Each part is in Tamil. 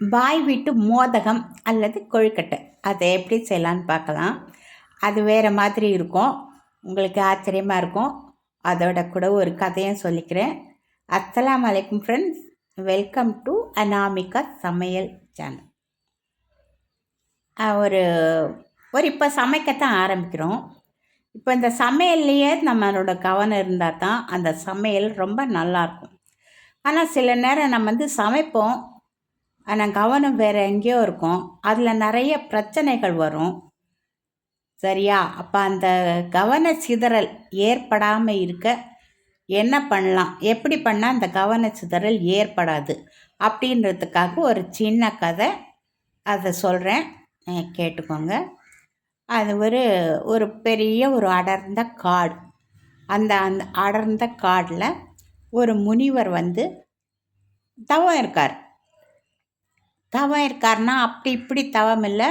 பாய் வீட்டு மோதகம் அல்லது கொழுக்கட்டை. அதை எப்படி செய்யலான்னு பார்க்கலாம். அது வேறு மாதிரி இருக்கும். உங்களுக்கு ஆச்சரியமாக இருக்கும். அதோட கூட ஒரு கதையும் சொல்லிக்கிறேன். அஸ்லாம் வலைக்கும் ஃப்ரெண்ட்ஸ் வெல்கம் டு அனாமிகா சமையல் சேனல் ஒரு ஒரு இப்போ சமைக்கத்தான் ஆரம்பிக்கிறோம். இப்போ இந்த சமையல்லையே நம்மளோட கவனம் இருந்தால் தான் அந்த சமையல் ரொம்ப நல்லாயிருக்கும் ஆனால் சில நேரம் நம்ம வந்து சமைப்போம். ஆனால் கவனம் வேறு எங்கேயோ இருக்கும். அதில் நிறைய பிரச்சனைகள் வரும். சரியா? அப்போ அந்த கவன சிதறல் ஏற்படாமல் இருக்க என்ன பண்ணலாம்? எப்படி பண்ணால் அந்த கவன சிதறல் ஏற்படாது? அப்படின்றதுக்காக ஒரு சின்ன கதை அதை சொல்கிறேன் கேட்டுக்கோங்க. அது ஒரு ஒரு பெரிய ஒரு அடர்ந்த காடு. அந்த அந்த அடர்ந்த காடில் ஒரு முனிவர் வந்து தவம் இருக்கார். தவம் இருக்காருன்னா அப்படி இப்படி தவம் இல்லை.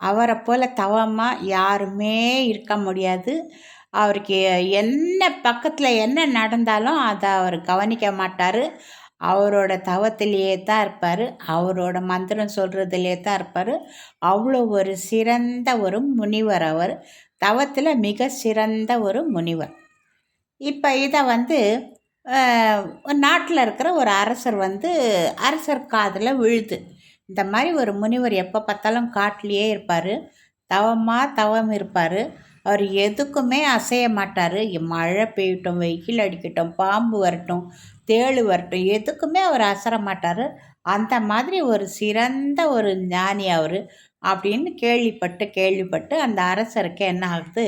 அவரை போல் தவமாக யாருமே இருக்க முடியாது. அவருக்கு என்ன பக்கத்தில் என்ன நடந்தாலும் அதை அவர் கவனிக்க மாட்டார். அவரோட தவத்திலேயே தான் இருப்பார். அவரோட மந்திரம் சொல்கிறதுலே தான் இருப்பார். அவ்வளோ ஒரு சிறந்த ஒரு முனிவர் அவர். தவத்தில் மிக சிறந்த ஒரு முனிவர். இப்போ இதை வந்து நாட்டில் இருக்கிற ஒரு அரசர் வந்து அரசர் காதில் விழுது. இந்த மாதிரி ஒரு முனிவர் எப்போ பார்த்தாலும் காட்டிலேயே இருப்பார். தவமாக தவம் இருப்பார். அவர் எதுக்குமே அசைய மாட்டார். மழை பெய்யட்டும் வெயில் அடிக்கட்டும் பாம்பு வரட்டும் தேள் வரட்டும் எதுக்குமே அவர் அசர மாட்டார். அந்த மாதிரி ஒரு சிறந்த ஒரு ஞானி அவர் அப்படின்னு கேள்விப்பட்டு கேள்விப்பட்டு அந்த அரசருக்கு என்ன ஆகுது?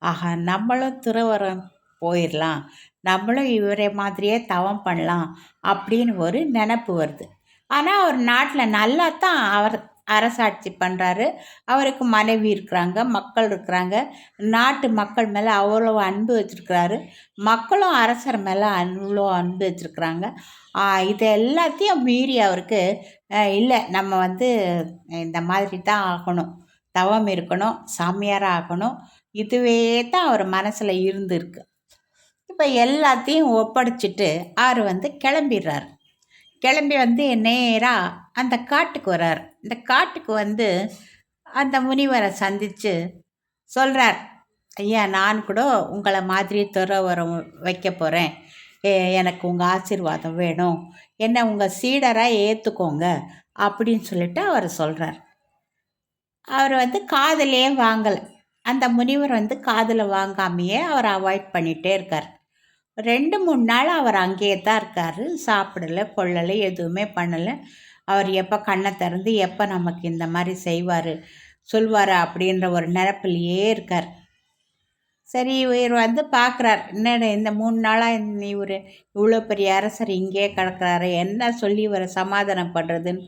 ஆஹா நம்மளும் துறவரம் போயிடலாம் நம்மளும் இவரை மாதிரியே தவம் பண்ணலாம் அப்படின்னு ஒரு நினப்பு வருது. ஆனால் அவர் நாட்டில் நல்லா தான் அவர் அரசாட்சி பண்ணுறாரு அவருக்கு மனைவி இருக்கிறாங்க மக்கள் இருக்கிறாங்க. நாட்டு மக்கள் மேலே அவ்வளோ அன்பு வச்சுருக்கிறாரு. மக்களும் அரசர் மேலே அவ்வளோ அன்பு வச்சுருக்குறாங்க. இது எல்லாத்தையும் மீறி அவருக்கு இல்லை நம்ம வந்து இந்த மாதிரி தான் ஆகணும். தவம் இருக்கணும் சாமியாராக ஆகணும். இதுவே தான் அவர் மனசில் இருந்திருக்கு. இப்போ எல்லாத்தையும் ஒப்படைச்சிட்டு அவர் வந்து கிளம்பிடுறாரு. கிளம்பி வந்து நேராக அந்த காட்டுக்கு வர்றார். இந்த காட்டுக்கு வந்து அந்த முனிவரை சந்தித்து சொல்கிறார் ஐயா நான் கூட உங்களை மாதிரி துறவரம் வைக்க போகிறேன் எனக்கு உங்கள் ஆசீர்வாதம் வேணும். என்ன உங்கள் சீடராக ஏற்றுக்கோங்க அப்படின்னு சொல்லிட்டு அவர் சொல்கிறார் அவர் வந்து காதலே வாங்கலை. அந்த முனிவர் வந்து காதில் வாங்காமையே அவர் அவாய்ட் பண்ணிகிட்டே இருக்கார். ரெண்டு மூணு நாள் அவர் அங்கேயே தான் இருக்கார். சாப்பிடலை கொள்ளலை எதுவுமே பண்ணலை. அவர் எப்போ கண்ணை திறந்து எப்போ நமக்கு இந்த மாதிரி செய்வார் சொல்வார் அப்படின்ற ஒரு நினப்பிலேயே இருக்கார். சரி இவர் வந்து பார்க்குறார். என்னடா இந்த மூணு நாளாக இவர் இவ்வளோ பெரிய அரசர் இங்கே கிடக்கிறாரு? என்ன சொல்லி இவரை சமாதானம் பண்ணுறதுன்னு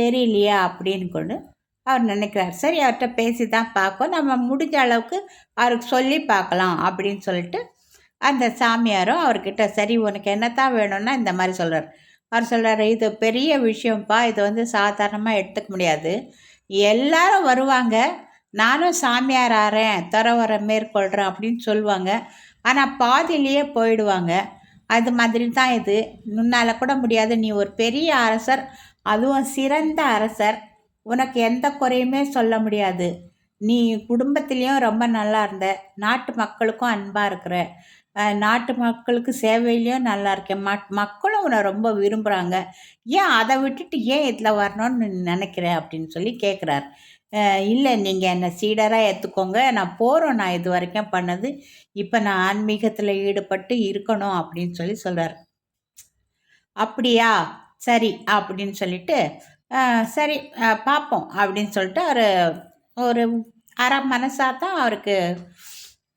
தெரியலையா அப்படின்னு கொண்டு அவர் நினைக்கிறார். சரி அவர்கிட்ட பேசி தான் பார்ப்போம் நம்ம முடிஞ்ச அளவுக்கு அவருக்கு சொல்லி பார்க்கலாம் அப்படின்னு சொல்லிட்டு அந்த சாமியாரும் அவர்கிட்ட சரி உனக்கு என்னத்தான் வேணும்னா இந்த மாதிரி சொல்கிறார் அவர் சொல்கிறார் இது பெரிய விஷயம்ப்பா. இது வந்து சாதாரணமாக எடுத்துக்க முடியாது. எல்லாரும் வருவாங்க. நானும் சாமியார் ஆறேன். துறவரை மேற்கொள்கிறேன் அப்படின்னு சொல்லுவாங்க. ஆனால் பாதியிலேயே போயிடுவாங்க. அது மாதிரி தான் இது. முன்னால் கூட முடியாது. நீ ஒரு பெரிய அரசர். அதுவும் சிறந்த அரசர். உனக்கு எந்த குறையுமே சொல்ல முடியாது. நீ குடும்பத்துலேயும் ரொம்ப நல்லா இருந்த. நாட்டு மக்களுக்கும் அன்பாக இருக்கிற. நாட்டு மக்களுக்கு சேவையிலையும் நல்லா இருக்கேன். மக் மக்களும் உன்னை ரொம்ப விரும்புகிறாங்க ஏன் அதை விட்டுட்டு ஏன் இதில் வரணும்னு நினைக்கிறேன் அப்படின்னு சொல்லி கேட்குறாரு இல்லை நீங்கள் என்னை சீடராக ஏற்றுக்கோங்க நான் போகிறோம் நான் இது வரைக்கும் பண்ணது. இப்போ நான் ஆன்மீகத்தில் ஈடுபட்டு இருக்கணும் அப்படின்னு சொல்லி சொல்கிறார் அப்படியா? சரி அப்படின்னு சொல்லிட்டு சரி பார்ப்போம் அப்படின்னு சொல்லிட்டு அவர் ஒரு அரை மனசாக தான் அவருக்கு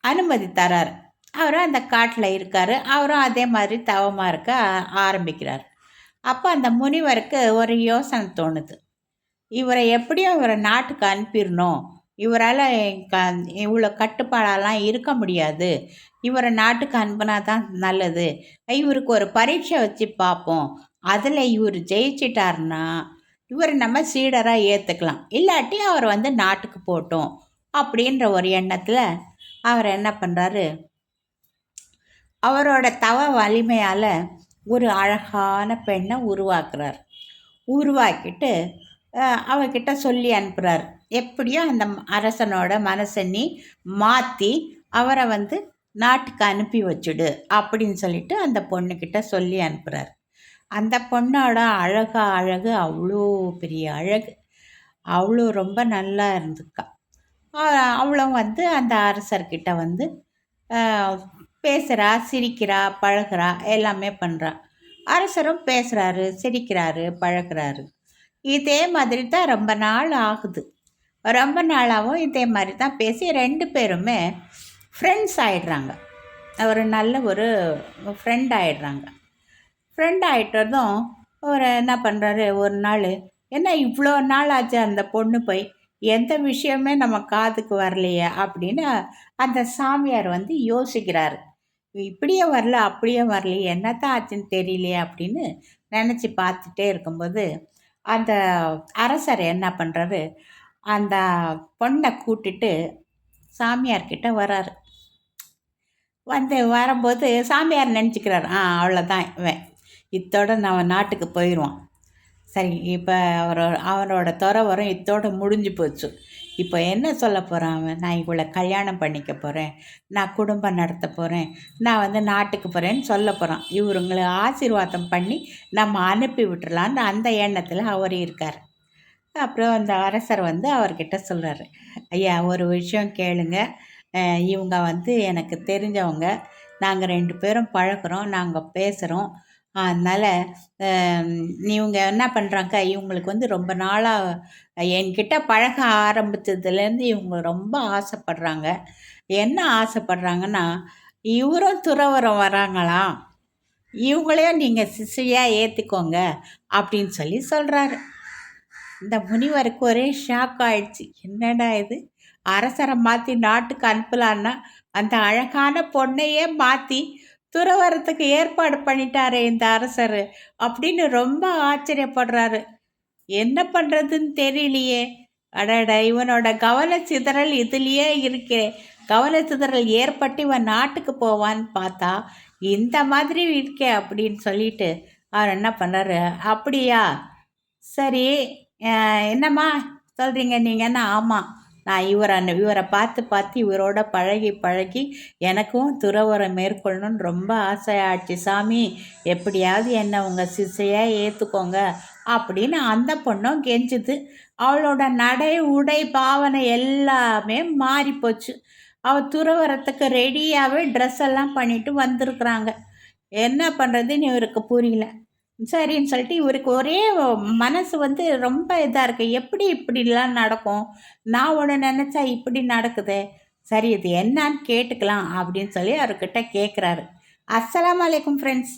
அனுமதி தரார். அவரும் அந்த காட்டில் இருக்கார். அவரும் அதே மாதிரி தவமாக இருக்க ஆரம்பிக்கிறார். அப்போ அந்த முனிவருக்கு ஒரு யோசனை தோணுது. இவரை எப்படியும் இவரை நாட்டுக்கு அனுப்பிடணும்? இவரால் க இவ்வளோ கட்டுப்பாடெல்லாம் இருக்க முடியாது. இவரை நாட்டுக்கு அனுப்புனா தான் நல்லது. இவருக்கு ஒரு பரீட்சை வச்சு பார்ப்போம். அதில் இவர் ஜெயிச்சிட்டாருன்னா இவரை நம்ம சீடராக ஏற்றுக்கலாம் இல்லாட்டி அவர் வந்து நாட்டுக்கு போட்டோம். அப்படின்ற ஒரு எண்ணத்தில் அவர் என்ன பண்ணுறாரு அவரோட தவ வலிமையால் ஒரு அழகான பெண்ணை உருவாக்குறார். உருவாக்கிட்டு அவகிட்ட சொல்லி அனுப்புகிறார் எப்படியோ அந்த அரசனோட மனசை நீ மாற்றி அவரை வந்து நாட்டுக்கு அனுப்பி வச்சுடு அப்படின்னு சொல்லிட்டு அந்த பொண்ணுக்கிட்ட சொல்லி அனுப்புகிறார் அந்த பொண்ணோட அழகா அழகு அவ்வளோ பெரிய அழகு. அவ்வளோ ரொம்ப நல்லா இருந்துக்கா. அவளும் வந்து அந்த அரசர்கிட்ட வந்து பேசுகிறா சிரிக்கிறா பழகுறா எல்லாமே பண்ணுறா அரசரும் பேசுகிறாரு சிரிக்கிறாரு பழகுறாரு. இதே மாதிரி தான் ரொம்ப நாள் ஆகுது. ரொம்ப நாளாகவும் இதே மாதிரி தான் பேசி ரெண்டு பேருமே ஃப்ரெண்ட்ஸ் ஆயிடுறாங்க. ஒரு நல்ல ஒரு ஃப்ரெண்ட் ஆகிடுறாங்க ஃப்ரெண்ட் ஆகிட்டதும் ஒரு என்ன பண்ணுறாரு ஒரு நாள் என்ன இவ்வளோ நாள் ஆச்சு அந்த பொண்ணு போய்? எந்த விஷயமே நம்ம காதுக்கு வரலையே? அப்படின்னு அந்த சாமியார் வந்து யோசிக்கிறாரு. இப்படியே வரல அப்படியே வரல என்னத்தான் ஆச்சுன்னு தெரியலையே அப்படின்னு நினச்சி பார்த்துட்டே இருக்கும்போது அந்த அரசர் என்ன பண்ணுறாரு அந்த பொண்ணை கூட்டிட்டு சாமியார்கிட்ட வராரு வந்து வரும்போது சாமியார் நினச்சிக்கிறார் ஆ அவ்வளோதான் இவன். இத்தோட நம்ம நாட்டுக்கு போயிடுவான் சரி இப்போ அவரோட துறை வரும் இத்தோட முடிஞ்சு போச்சு. இப்போ என்ன சொல்ல போகிறான் அவன்? நான் இவளை கல்யாணம் பண்ணிக்க போகிறேன் நான் குடும்பம் நடத்த போகிறேன் நான் வந்து நாட்டுக்கு போகிறேன்னு சொல்ல போகிறான் இவருங்களை ஆசீர்வாதம் பண்ணி நம்ம அனுப்பி விட்டுறலான்னு அந்த எண்ணத்தில் அவர் இருக்கார். அப்புறம் அந்த அரசர் வந்து அவர்கிட்ட சொல்கிறாரு ஐயா ஒரு விஷயம் கேளுங்க. இவங்க வந்து எனக்கு தெரிஞ்சவங்க. நாங்கள் ரெண்டு பேரும் பழகுறோம். நாங்கள் பேசுகிறோம் அதனால் இவங்க என்ன பண்ணுறாங்க இவங்களுக்கு வந்து ரொம்ப நாளாக என்கிட்ட பழக ஆரம்பித்ததுலேருந்து இவங்க ரொம்ப ஆசைப்படுறாங்க. என்ன ஆசைப்படுறாங்கன்னா இவரும் துறவரம் வராங்களாம். இவங்களையும் நீங்கள் சிசையாக ஏற்றுக்கோங்க அப்படின்னு சொல்லி சொல்கிறாரு இந்த முனிவருக்கு ஒரே ஷாக் ஆயிடுச்சு. என்னடா இது? அரசரை மாற்றி நாட்டுக்கு அனுப்பலான்னா அந்த அழகான பொண்ணையே மாற்றி துறவரத்துக்கு ஏற்பாடு பண்ணிட்டாரே இந்த அரசர் அப்படின்னு ரொம்ப ஆச்சரியப்படுறாரு. என்ன பண்ணுறதுன்னு தெரியலையே. அடடா இவனோட கவன சிதறல் இதுலேயே இருக்கே. கவன சிதறல் ஏற்பட்டு இவன் நாட்டுக்கு போவான்னு பார்த்தா இந்த மாதிரி இருக்கே அப்படின்னு சொல்லிட்டு அவர் என்ன பண்ணாரு அப்படியா? சரி என்னம்மா சொல்கிறீங்க நீங்கன்னா ஆமாம் நான் இவரை இவரை பார்த்து பார்த்து இவரோட பழகி பழகி எனக்கும் துறவரம் மேற்கொள்ளணும்னு ரொம்ப ஆசையாச்சு. சாமி எப்படியாவது என்னை உங்கள் சிசையாக ஏற்றுக்கோங்க அப்படின்னு அந்த பொண்ணும் கெஞ்சுது. அவளோட நடை உடை பாவனை எல்லாமே மாறிப்போச்சு. அவள் துறவரத்துக்கு ரெடியாகவே ட்ரெஸ் எல்லாம் பண்ணிட்டு வந்திருக்குறாங்க. என்ன பண்ணுறதுன்னு இவருக்கு புரியல. சரின்னு சொல்லிட்டு இவருக்கு ஒரே மனசு வந்து ரொம்ப இதாக இருக்கு. எப்படி இப்படிலாம் நடக்கும்? நான் ஒன்று நினச்சா இப்படி நடக்குதே? சரி இது என்னான்னு கேட்டுக்கலாம் அப்படின்னு சொல்லி அவர்கிட்ட கேட்குறாரு அஸ்லாம் அலைக்கும் ஃப்ரெண்ட்ஸ்